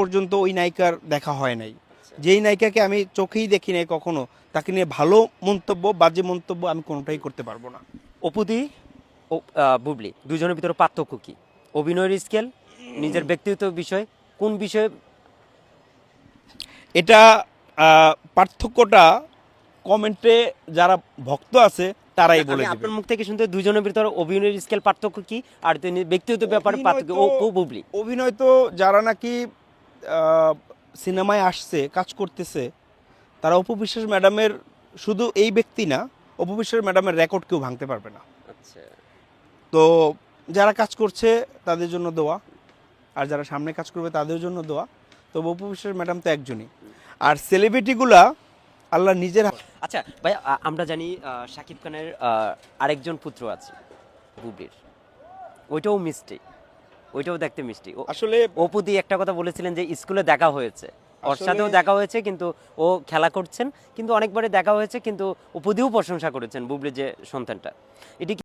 পর্যন্ত ওই নায়িকার দেখা হয় নাই। যেই নায়িকাকে আমি চোখেই দেখি নাই কখনো তাকে নিয়ে ভালো মন্তব্য বাজে মন্তব্য আমি কোনোটাই করতে পারব না। অপুদি ও বুবলি দুজনের ভিতরে পার্থক্য কি? অভিনয়ের স্কেল নিজের ব্যক্তিগত বিষয় কোন বিষয়ে? এটা পার্থক্যটা কমেন্টে যারা ভক্ত আছে তারাই বলে আপনার মুখ থেকে শুনতে দুজনের ভিতরে অভিনয়ের স্কেল পার্থক্য কি আর ব্যক্তিগত ব্যাপারে পার্থক্য ও বুবলি? অভিনয় তো যারা নাকি সিনেমায় আসছে কাজ করতেছে তারা অপু বিশ্বাস ম্যাডামের শুধু এই ব্যক্তি না অপু বিশ্বাস ম্যাডামের রেকর্ড কেউ ভাঙতে পারবে না। আচ্ছা। তো যারা কাজ করছে তাদের জন্য দোয়া। আর যারা সামনে কাজ করবে তাদের জন্য দোয়া। তো অপু বিশ্বাস ম্যাডাম তো একজনই। আর সেলিব্রিটিগুলা আল্লাহ নিজের আচ্ছা ভাই আমরা জানি শাকিব খানের আরেকজন পুত্র আছে বুবলির ওইটাও মিষ্টি ওইটাও দেখতে মিষ্টি। আসলে অপুদি একটা কথা বলেছিলেন যে স্কুলে দেখা হয়েছে। ওর সাথেও দেখা হয়েছে কিন্তু ও খেলা করছেন কিন্তু অনেকবারই দেখা হয়েছে কিন্তু অপুদিও প্রশংসা করেছেন বুবলি যে সন্তানটা। এটি